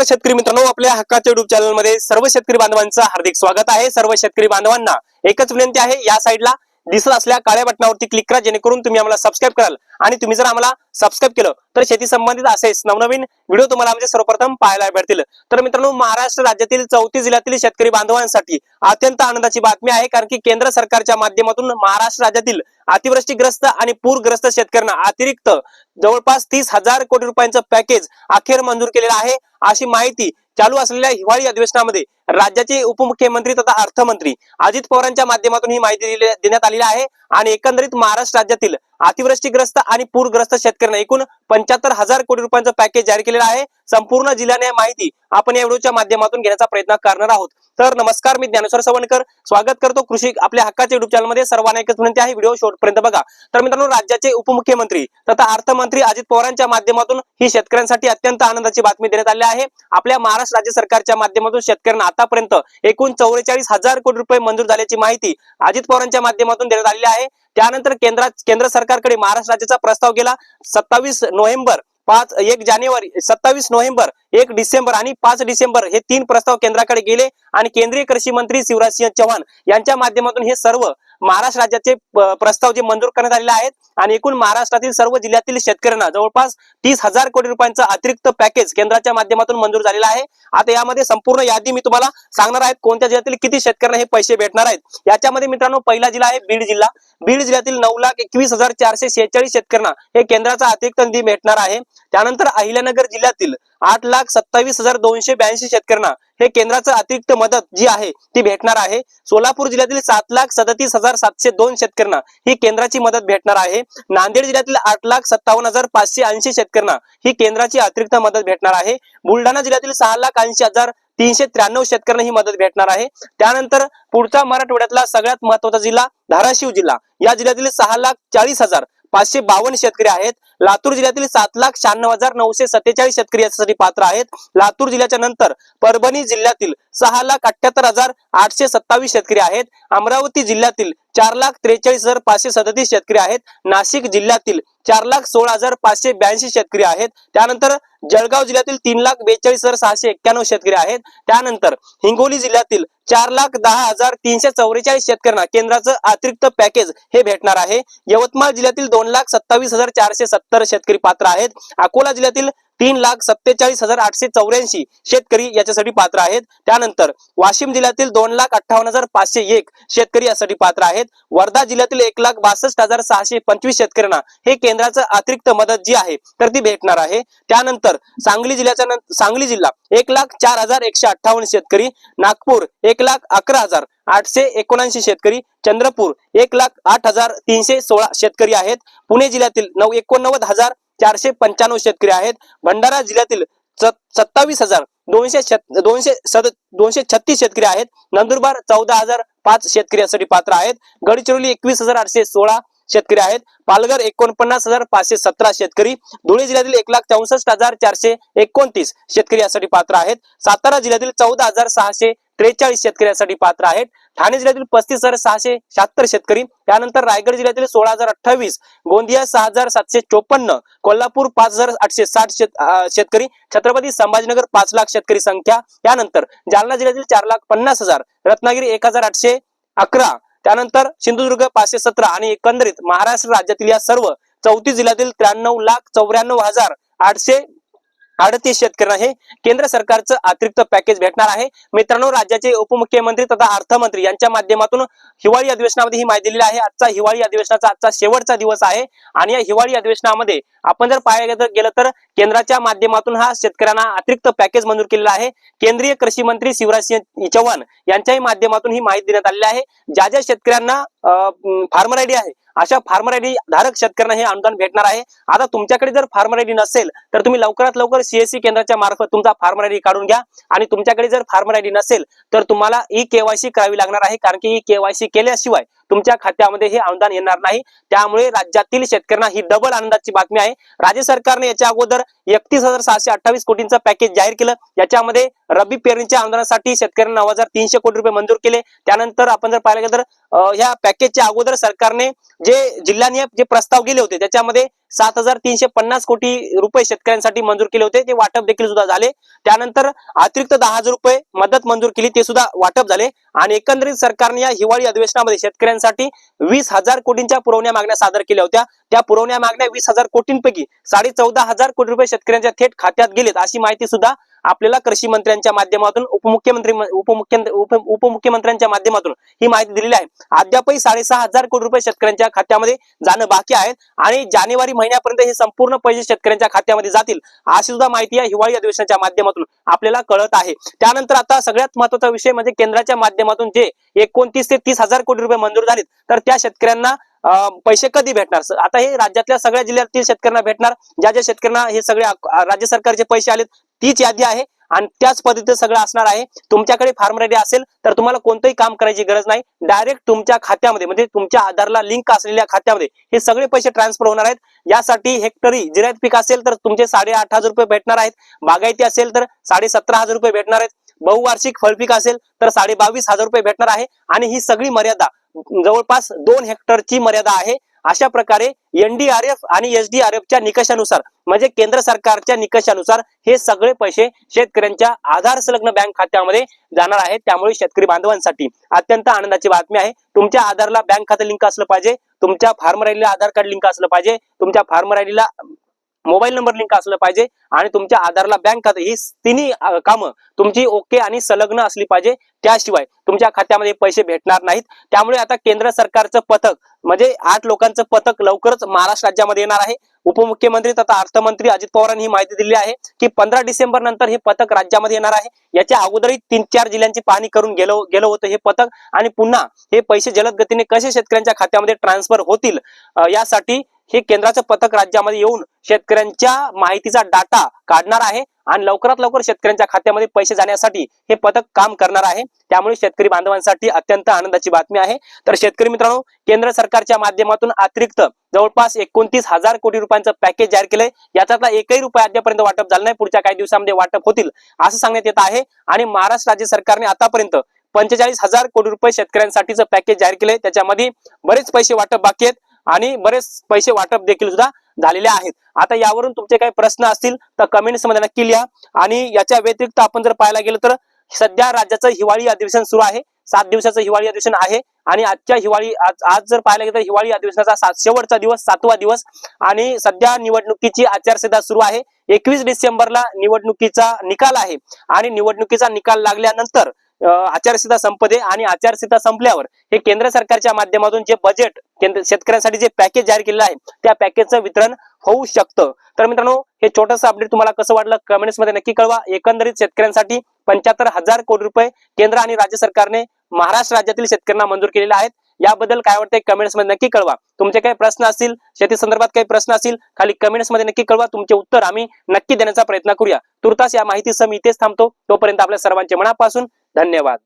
नमस्कार शेतकरी मित्रांनो आपल्या हक्काच्या युट्यूब चॅनलमध्ये सर्व शेतकरी बांधवांचं हार्दिक स्वागत आहे. सर्व शेतकरी बांधवांना एकच विनंती आहे या साईडला दिसत असल्या काळ्या बटनावरती क्लिक करा जेणेकरून तुम्ही आम्हाला सबस्क्राईब कराल. आणि तुम्ही जर आम्हाला सबस्क्राईब केलं तर शेती संबंधित असेच नवनवीन व्हिडिओ तुम्हाला म्हणजे सर्वप्रथम पाहायला भेटतील तर मित्रांनो महाराष्ट्र राज्यातील चौथी जिल्ह्यातील शेतकरी बांधवांसाठी अत्यंत आनंदाची बातमी आहे कारण की केंद्र सरकारच्या माध्यमातून महाराष्ट्र राज्यातील अतिवृष्टीग्रस्त आणि पूरग्रस्त शेतकऱ्यांना अतिरिक्त जवळपास तीस हजार कोटी रुपयांचं पॅकेज अखेर मंजूर केलेलं आहे. अशी माहिती चालू असलेल्या हिवाळी अधिवेशनामध्ये राज्याचे उपमुख्यमंत्री तथा अर्थमंत्री अजित पवारांच्या माध्यमातून ही माहिती देण्यात आलेली आहे. आणि एकंदरीत महाराष्ट्र राज्यातील अतिवृष्टीग्रस्त आणि पूरग्रस्त शेतकऱ्यांना एकूण पंच्याहत्तर हजार कोटी रुपयांचं पॅकेज जाहीर केलेलं आहे. संपूर्ण जिल्ह्याने माहिती आपण या व्हिडिओच्या माध्यमातून घेण्याचा प्रयत्न करणार आहोत. तर नमस्कार मी ज्ञानेश्वर सवणकर स्वागत करतो कृषी आपल्या हक्काच्या युट्यूब चॅनलमध्ये सर्वांना एकच विनंती आहे व्हिडिओ शेवटपर्यंत बघा. तर मित्रांनो राज्याचे उपमुख्यमंत्री तथा अर्थमंत्री अजित पवारांच्या माध्यमातून ही शेतकऱ्यांसाठी अत्यंत आनंदाची बातमी देण्यात आली आहे. आपल्या महाराष्ट्र राज्य सरकारच्या माध्यमातून शेतकऱ्यांना आतापर्यंत एकूण चौवेचाळीस हजार कोटी रुपये मंजूर झाल्याची माहिती अजित पवारांच्या माध्यमातून देण्यात आलेली आहे. त्यानंतर केंद्रात केंद्र सरकारकडे महाराष्ट्र राज्याचा प्रस्ताव गेला. सत्तावीस नोव्हेंबर पाच एक जानेवारी सत्तावीस नोव्हेंबर एक डिसेंबर आणि पाच डिसेंबर हे तीन प्रस्ताव केंद्राकडे गेले. आणि केंद्रीय कृषी मंत्री शिवराज सिंह चौहान यांच्या माध्यमातून हे सर्व महाराष्ट्र राज्याचे प्रस्ताव जे मंजूर करण्यात आलेले आहेत आणि एकूण महाराष्ट्रातील सर्व जिल्ह्यातील शेतकऱ्यांना जवळपास तीस हजार कोटी रुपयांचा अतिरिक्त पॅकेज केंद्राच्या माध्यमातून मंजूर झालेला आहे. आता यामध्ये संपूर्ण यादी मी तुम्हाला सांगणार आहेत कोणत्या जिल्ह्यातील किती शेतकऱ्यांना हे पैसे भेटणार आहेत. याच्यामध्ये मित्रांनो पहिला जिल्हा आहे बीड जिल्हा. बीड जिल्ह्यातील नऊ लाख एकवीस हजार चारशे शेहेचाळीस शेतकऱ्यांना हे केंद्राचा अतिरिक्त निधी भेटणार आहे. त्यानंतर अहिल्यानगर जिल्ह्यातील आठ लाख सत्तावीस हजार दोनशे ब्याऐंशी शेतकऱ्यांना हे केंद्राचं अतिरिक्त मदत जी आहे ती भेटणार आहे. सोलापूर जिल्ह्यातील सात लाख सदतीस हजार सातशे दोन शेतकऱ्यांना ही केंद्राची मदत भेटणार आहे. नांदेड जिल्ह्यातील आठ लाख सत्तावन्न हजार पाचशे ऐंशी शेतकऱ्यांना ही केंद्राची अतिरिक्त मदत भेटणार आहे. बुलढाणा जिल्ह्यातील सहा लाख ऐंशी हजार तीनशे त्र्याण्णव शेतकऱ्यांना ही मदत भेटणार आहे. त्यानंतर पुढचा मराठवाड्यातला सगळ्यात महत्त्वाचा जिल्हा धाराशिव जिल्हा. या जिल्ह्यातील सहा लाख चाळीस हजार पाचशे बावन्न शेतकरी आहेत. लातूर जिल्ह्यातील सात लाख शहाण्णव हजार नऊशे सत्तेचाळीस शेतकरी यासाठी पात्र आहेत. लातूर जिल्ह्याच्या नंतर परभणी जिल्ह्यातील सहा लाख अठ्याहत्तर हजार आठशे सत्तावीस शेतकरी आहेत. अमरावती जिल्ह्यातील चार लाख त्रेचाळीस हजार पाचशे सदतीस शेतकरी आहेत. नाशिक जिल्ह्यातील चार लाख सोळा हजार पाचशे ब्याऐंशी शेतकरी आहेत. त्यानंतर जळगाव जिल्ह्यातील तीन लाख बेचाळीस हजार सहाशे एक्क्याण्णव शेतकरी आहेत. त्यानंतर हिंगोली जिल्ह्यातील चार लाख दहा हजार तीनशे चौवेचाळीस शेतकऱ्यांना केंद्राचं अतिरिक्त पॅकेज हे भेटणार आहे. यवतमाळ जिल्ह्यातील दोन लाख सत्तावीस हजार चारशे सत्तर शेतकरी पात्र आहेत. अकोला जिल्ह्यातील तीन लाख सत्तेचाळीस हजार आठशे चौऱ्याऐंशी शेतकरी याच्यासाठी पात्र आहेत. त्यानंतर वाशिम जिल्ह्यातील दोन लाख अठ्ठावन्न हजार पाचशे एक शेतकरी यासाठी पात्र आहेत. वर्धा जिल्ह्यातील एक लाख बासष्ट हजार सहाशे पंचवीस शेतकऱ्यांना हे केंद्राचं अतिरिक्त मदत जी आहे तर ती भेटणार आहे. त्यानंतर सांगली जिल्ह्याच्या सांगली जिल्हा एक लाख चार हजार एकशे अठ्ठावन्न शेतकरी नागपूर एक लाख अकरा हजार आठशे एकोणऐंशी शेतकरी चंद्रपूर एक लाख आठ हजार तीनशे सोळा शेतकरी आहेत. पुणे जिल्ह्यातील नऊ एकोणनव्वद हजार चारशे पंच्याण्णव शेतकरी आहेत. भंडारा जिल्ह्यातील सत्तावीस हजार दोनशे दोनशे सद दोनशे छत्तीस शेतकरी आहेत. नंदुरबार चौदा हजार पाच शेतकरी यासाठी पात्र आहेत. गडचिरोली एकवीस हजार आठशे सोळा शेतकरी आहेत. पालघर एकोणपन्नास हजार पाचशे सतरा शेतकरी. धुळे जिल्ह्यातील एक लाख चौसष्ट हजार चारशे एकोणतीस शेतकरी यासाठी पात्र आहेत. सातारा जिल्ह्यातील चौदा हजार सहाशे त्रेचाळीस शेतकऱ्यांसाठी पात्र आहेत. ठाणे जिल्ह्यातील पस्तीस हजार सहाशे शहात्तर शेतकरी. त्यानंतर रायगड जिल्ह्यातील सोळा हजार अठ्ठावीस. गोंदिया सहा हजार सातशे चोपन्न. कोल्हापूर पाच हजार आठशे साठ शेत शेतकरी. छत्रपती संभाजीनगर पाच लाख शेतकरी संख्या. त्यानंतर जालना जिल्ह्यातील चार लाख पन्नास हजार. रत्नागिरी एक हजार आठशे अकरा. त्यानंतर सिंधुदुर्ग पाचशे सतरा आणि एकंदरीत महाराष्ट्र राज्यातील या सर्व चौतीस जिल्ह्यातील त्र्याण्णव लाख चौऱ्याण्णव हजार आठशे अडतीस शेतकऱ्यांना हे केंद्र सरकारचं अतिरिक्त पॅकेज भेटणार आहे. मित्रांनो राज्याचे उपमुख्यमंत्री तथा अर्थमंत्री यांच्या माध्यमातून हिवाळी अधिवेशनामध्ये ही माहिती दिलेली आहे. आजचा हिवाळी अधिवेशनाचा आजचा शेवटचा दिवस आहे. आणि या हिवाळी अधिवेशनामध्ये आपण जर पाहायला गेलं- तर केंद्राच्या माध्यमातून हा शेतकऱ्यांना अतिरिक्त पॅकेज मंजूर केलेला आहे. केंद्रीय कृषी मंत्री शिवराज सिंह चौहान यांच्याही माध्यमातून ही माहिती देण्यात आलेली आहे. ज्या ज्या शेतकऱ्यांना फार्मर आयडी आहे अशा फार्मर आयडी धारक शेतकऱ्यांना हे अनुदान भेटणार आहे. आता तुमच्याकडे जर फार्मर आयडी नसेल तर तुम्ही लवकरात लवकर सीएससी केंद्राच्या मार्फत तुमचा फार्मर आयडी काढून घ्या. आणि तुमच्याकडे जर फार्मर आयडी नसेल तर तुम्हाला ई केवायसी करावी लागणार आहे. कारण की ई केवायसी केल्याशिवाय तुमच्या खात्यामध्ये हे अनुदान येणार नाही. त्यामुळे राज्यातील शेतकऱ्यांना ही डबल आनंदाची बातमी आहे. राज्य सरकारने याच्या अगोदर एकतीस हजार सहाशे अठ्ठावीस कोटींचं पॅकेज जाहीर केलं. याच्यामध्ये रब्बी पेरणीच्या अनुदानासाठी शेतकऱ्यांना नऊ हजार तीनशे कोटी रुपये मंजूर केले. त्यानंतर आपण जर पाहिलं गेलं तर ह्या पॅकेजच्या अगोदर सरकारने जे जिल्ह्याने जे प्रस्ताव गेले होते त्याच्यामध्ये सात हजार तीनशे पन्नास कोटी रुपये शेतकऱ्यांसाठी मंजूर केले होते. ते वाटप देखील सुद्धा झाले. त्यानंतर अतिरिक्त दहा हजार रुपये मदत मंजूर केली ते सुद्धा वाटप झाले. आणि एकंदरीत सरकारने या हिवाळी अधिवेशनामध्ये शेतकऱ्यांसाठी वीस हजार कोटींच्या पुरवण्या मागण्या सादर केल्या होत्या. त्या पुरवण्या मागण्या वीस हजार कोटींपैकी साडे चौदा हजार कोटी रुपये शेतकऱ्यांच्या थेट खात्यात गेलेत अशी माहिती सुद्धा आपल्याला कृषी मंत्र्यांच्या माध्यमातून उपमुख्यमंत्री उपमुख्य उपमुख्यमंत्र्यांच्या माध्यमातून ही माहिती दिलेली आहे. अद्यापही साडेसहा हजार कोटी रुपये शेतकऱ्यांच्या खात्यामध्ये जाणं बाकी आहे आणि जानेवारी महिन्यापर्यंत हे संपूर्ण पैसे शेतकऱ्यांच्या खात्यामध्ये जातील अशी सुद्धा माहिती या हिवाळी अधिवेशनाच्या माध्यमातून आपल्याला कळत आहे. त्यानंतर आता सगळ्यात महत्त्वाचा विषय म्हणजे केंद्राच्या माध्यमातून जे एकोणतीस ते तीस हजार कोटी रुपये मंजूर झालेत तर त्या शेतकऱ्यांना अं, पैसे कधी भेटणार? आता हे राज्यातल्या सगळ्या जिल्ह्यातील शेतकऱ्यांना भेटणार ज्या ज्या शेतकऱ्यांना हे सगळे राज्य सरकारचे पैसे आलेत तीच यादी आहे आणि त्याच पद्धतीचं सगळं असणार आहे. तुमच्याकडे फार्म रेडी असेल तर तुम्हाला कोणतंही काम करायची गरज नाही. डायरेक्ट तुमच्या खात्यामध्ये म्हणजे तुमच्या आधारला लिंक असलेल्या खात्यामध्ये हे सगळे पैसे ट्रान्सफर होणार आहेत. यासाठी हेक्टरी जिरायत पीक असेल तर तुमचे साडे आठ हजार रुपये भेटणार आहेत. बागायती असेल तर साडे सतरा हजार रुपये भेटणार आहेत. बहुवार्षिक फळपीक असेल तर साडे बावीस हजार रुपये भेटणार आहे. आणि ही सगळी मर्यादा जवळपास दोन हेक्टरची मर्यादा आहे. अशा प्रकारे एनडीआरएफ आणि एसडीआरएफच्या निकषानुसार म्हणजे केंद्र सरकारच्या निकषानुसार हे सगळे पैसे शेतकऱ्यांच्या आधार संलग्न बँक खात्यामध्ये जाणार आहेत. त्यामुळे शेतकरी बांधवांसाठी अत्यंत आनंदाची बातमी आहे. तुमच्या आधारला बँक खातं लिंक असलं पाहिजे तुमच्या फार्म राहिलेला आधार कार्ड लिंक असलं पाहिजे तुमच्या फार्म राहिलेला मोबाईल नंबर लिंक असलं पाहिजे आणि तुमच्या आधारला बँक खातं ही तिन्ही कामं तुमची ओके आणि संलग्न असली पाहिजे. त्याशिवाय तुमच्या खात्यामध्ये पैसे भेटणार नाहीत. त्यामुळे आता केंद्र सरकारचं पथक म्हणजे आठ लोकांचं पथक लवकरच महाराष्ट्र राज्यामध्ये येणार आहे. उपमुख्यमंत्री तथा अर्थमंत्री अजित पवारांनी ही माहिती दिली आहे की पंधरा डिसेंबर नंतर हे पथक राज्यामध्ये येणार आहे. याच्या अगोदरही तीन चार जिल्ह्यांची पाहणी करून गेलो गेलो होतं हे पथक आणि पुन्हा हे पैसे जलद गतीने कसे शेतकऱ्यांच्या खात्यामध्ये ट्रान्सफर होतील यासाठी हे केंद्राचं पथक राज्यामध्ये येऊन शेतकऱ्यांच्या माहितीचा डाटा काढणार आहे आणि लवकरात लवकर शेतकऱ्यांच्या खात्यामध्ये पैसे जाण्यासाठी हे पथक काम करणार आहे. त्यामुळे शेतकरी बांधवांसाठी अत्यंत आनंदाची बातमी आहे. तर शेतकरी मित्रांनो केंद्र सरकारच्या माध्यमातून अतिरिक्त जवळपास एकोणतीस हजार कोटी रुपयांचं पॅकेज जाहीर केलंय. याच्यातला एकही रुपया अद्यापर्यंत वाटप झालं नाही. पुढच्या काही दिवसामध्ये वाटप होतील असं सांगण्यात येत आहे. आणि महाराष्ट्र राज्य सरकारने आतापर्यंत पंचेचाळीस हजार कोटी रुपये शेतकऱ्यांसाठीचं पॅकेज जाहीर केलंय. त्याच्यामध्ये बरेच पैसे वाटप बाकी आहेत. आणि बरेच पैसे वाटप देखील सुद्धा झालेले आहेत. आता यावरून तुमचे काही प्रश्न असतील तर कमेंट्समध्ये नक्की लिहा. आणि याच्या व्यतिरिक्त आपण जर पाहायला गेलं तर सध्या राज्याचं हिवाळी अधिवेशन सुरू आहे. सात दिवसाचं हिवाळी अधिवेशन आहे. आणि आजच्या हिवाळी आज आज जर पाहायला गेलं तर हिवाळी अधिवेशनाचा सात शेवटचा दिवस सातवा दिवस. आणि सध्या निवडणुकीची आचारसंहिता सुरू आहे. एकवीस डिसेंबरला निवडणुकीचा निकाल आहे. आणि निवडणुकीचा निकाल लागल्यानंतर आचारसंहिता संपते आणि आचारसंहिता संपल्यावर हे केंद्र सरकारच्या माध्यमातून जे बजेट केंद्र शेतकऱ्यांसाठी जे पॅकेज जाहीर केलेलं आहे त्या पॅकेजचं वितरण होऊ शकतं. तर मित्रांनो हे छोटंसं अपडेट तुम्हाला कसं वाटलं कमेंट्समध्ये नक्की कळवा. एकंदरीत शेतकऱ्यांसाठी पंच्याहत्तर हजार कोटी रुपये केंद्र आणि राज्य सरकारने महाराष्ट्र राज्यातील शेतकऱ्यांना मंजूर केलेले आहेत. याबद्दल काय वाटतंय कमेंट्समध्ये नक्की कळवा. तुमचे काही प्रश्न असतील शेती संदर्भात काही प्रश्न असतील खाली कमेंट्समध्ये नक्की कळवा. तुमचे उत्तर आम्ही नक्की देण्याचा प्रयत्न करूया. तुर्तास या माहितीसह मी इथेच थांबतो. तोपर्यंत आपल्या सर्वांचे मनापासून धन्यवाद.